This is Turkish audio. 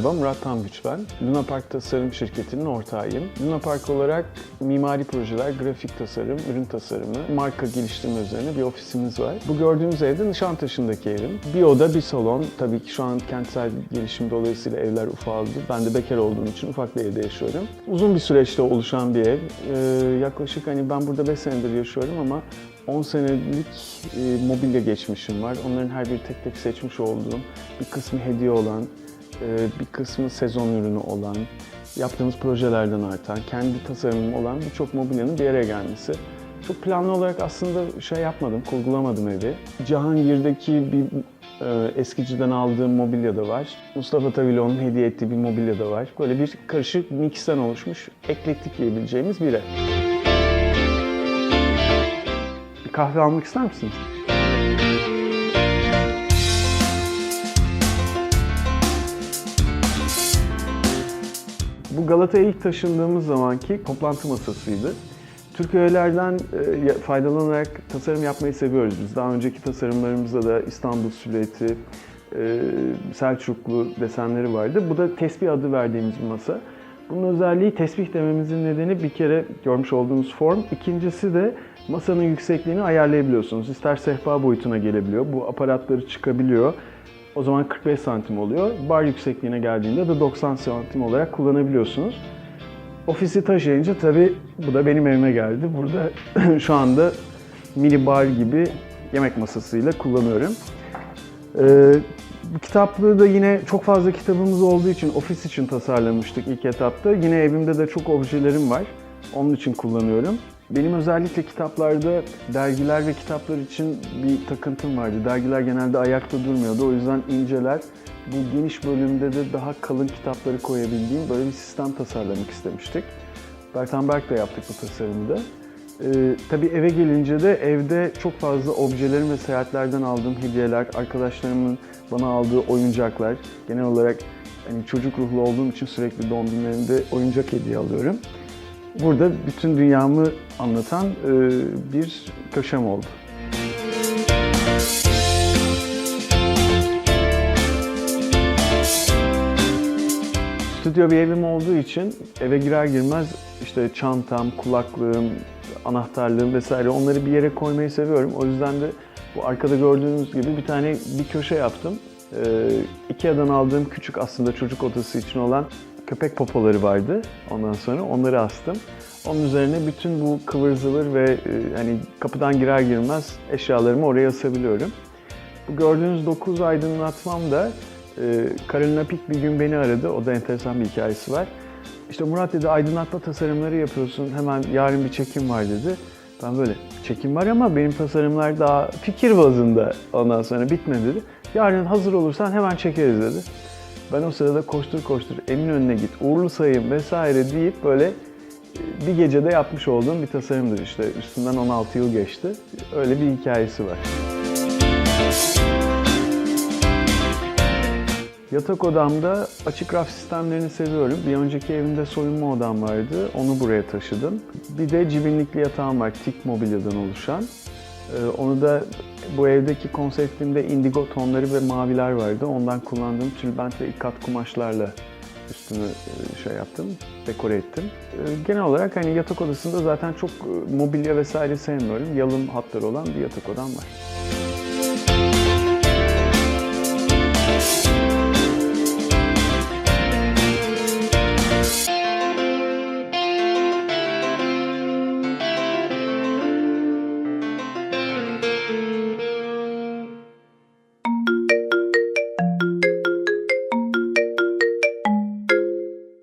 Merhaba, Murat Tamgüç ben. Luna Park Tasarım Şirketi'nin ortağıyım. Luna Park olarak mimari projeler, grafik tasarım, ürün tasarımı, marka geliştirme üzerine bir ofisimiz var. Bu gördüğünüz evde Nişantaşı'ndaki evim. Bir oda, bir salon. Tabii ki şu an kentsel gelişim dolayısıyla evler ufaldı. Ben de bekar olduğum için ufak bir evde yaşıyorum. Uzun bir süreçte oluşan bir ev. Ee, yaklaşık hani ben burada 5 senedir yaşıyorum ama 10 senelik e, mobilya geçmişim var. Onların her biri tek tek seçmiş olduğum, bir kısmı hediye olan, bir kısmı sezon ürünü olan, yaptığımız projelerden artan, kendi tasarımım olan birçok mobilyanın bir araya gelmesi. Çok planlı olarak aslında şey yapmadım, kurgulamadım evi. Cihangir'deki bir e, eskiciden aldığım mobilya da var. Mustafa Taviloğlu'nun hediye ettiği bir mobilya da var. Böyle bir karışık mixten oluşmuş, eklektik diyebileceğimiz bir ev. Bir kahve almak ister misiniz? Bu Galata'ya ilk taşındığımız zamanki toplantı masasıydı. Türk öğelerden e, faydalanarak tasarım yapmayı seviyoruz biz. Daha önceki tasarımlarımızda da İstanbul silüeti, e, Selçuklu desenleri vardı. Bu da tesbih adı verdiğimiz bir masa. Bunun özelliği tesbih dememizin nedeni bir kere görmüş olduğunuz form. İkincisi de masanın yüksekliğini ayarlayabiliyorsunuz. İster sehpa boyutuna gelebiliyor. Bu aparatları çıkabiliyor. O zaman 45 santim oluyor. Bar yüksekliğine geldiğinde de 90 santim olarak kullanabiliyorsunuz. Ofisi taşıyınca tabii bu da benim evime geldi. Burada şu anda mini bar gibi yemek masasıyla kullanıyorum. Ee, kitaplığı da yine çok fazla kitabımız olduğu için ofis için tasarlamıştık ilk etapta. Yine evimde de çok objelerim var. Onun için kullanıyorum. Benim özellikle kitaplarda dergiler ve kitaplar için bir takıntım vardı. Dergiler genelde ayakta durmuyordu. O yüzden inceler, bu geniş bölümde de daha kalın kitapları koyabildiğim böyle bir sistem tasarlamak istemiştik. Bertan Berk de yaptık bu tasarımı da. Ee, tabii eve gelince de evde çok fazla objelerim ve seyahatlerden aldığım hediyeler, arkadaşlarımın bana aldığı oyuncaklar. Genel olarak hani çocuk ruhlu olduğum için sürekli doğum günlerinde oyuncak hediye alıyorum. Burada bütün dünyamı anlatan e, bir köşem oldu. Stüdyo bir evim olduğu için eve girer girmez işte çantam, kulaklığım, anahtarlığım vesaire onları bir yere koymayı seviyorum. O yüzden de bu arkada gördüğünüz gibi bir tane bir köşe yaptım. Ee, Ikea'dan aldığım küçük aslında çocuk odası için olan köpek popoları vardı. Ondan sonra onları astım. Onun üzerine bütün bu kıvır zıvır ve e, hani kapıdan girer girmez eşyalarımı oraya asabiliyorum. Bu gördüğünüz 9 aydınlatmam da e, Karolina Pik bir gün beni aradı. O da enteresan bir hikayesi var. İşte Murat dedi aydınlatma tasarımları yapıyorsun. Hemen yarın bir çekim var dedi. Ben böyle çekim var ama benim tasarımlar daha fikir bazında ondan sonra bitmedi dedi. Yarın hazır olursan hemen çekeriz dedi. Ben o sırada koştur koştur Eminönü'ne git, uğurlu sayım vesaire deyip böyle e, bir gecede yapmış olduğum bir tasarımdır işte. Üstünden 16 yıl geçti. Öyle bir hikayesi var. Yatak odamda açık raf sistemlerini seviyorum. Bir önceki evimde soyunma odam vardı. Onu buraya taşıdım. Bir de cibinlikli yatağım var. Tik mobilyadan oluşan. Ee, Onu da bu evdeki konseptimde indigo tonları ve maviler vardı. Ondan kullandığım tülbent ve ikat kumaşlarla üstünü e, şey yaptım, dekore ettim. Ee, Genel olarak hani yatak odasında zaten çok e, mobilya vesaire sevmiyorum. Yalın hatları olan bir yatak odam var.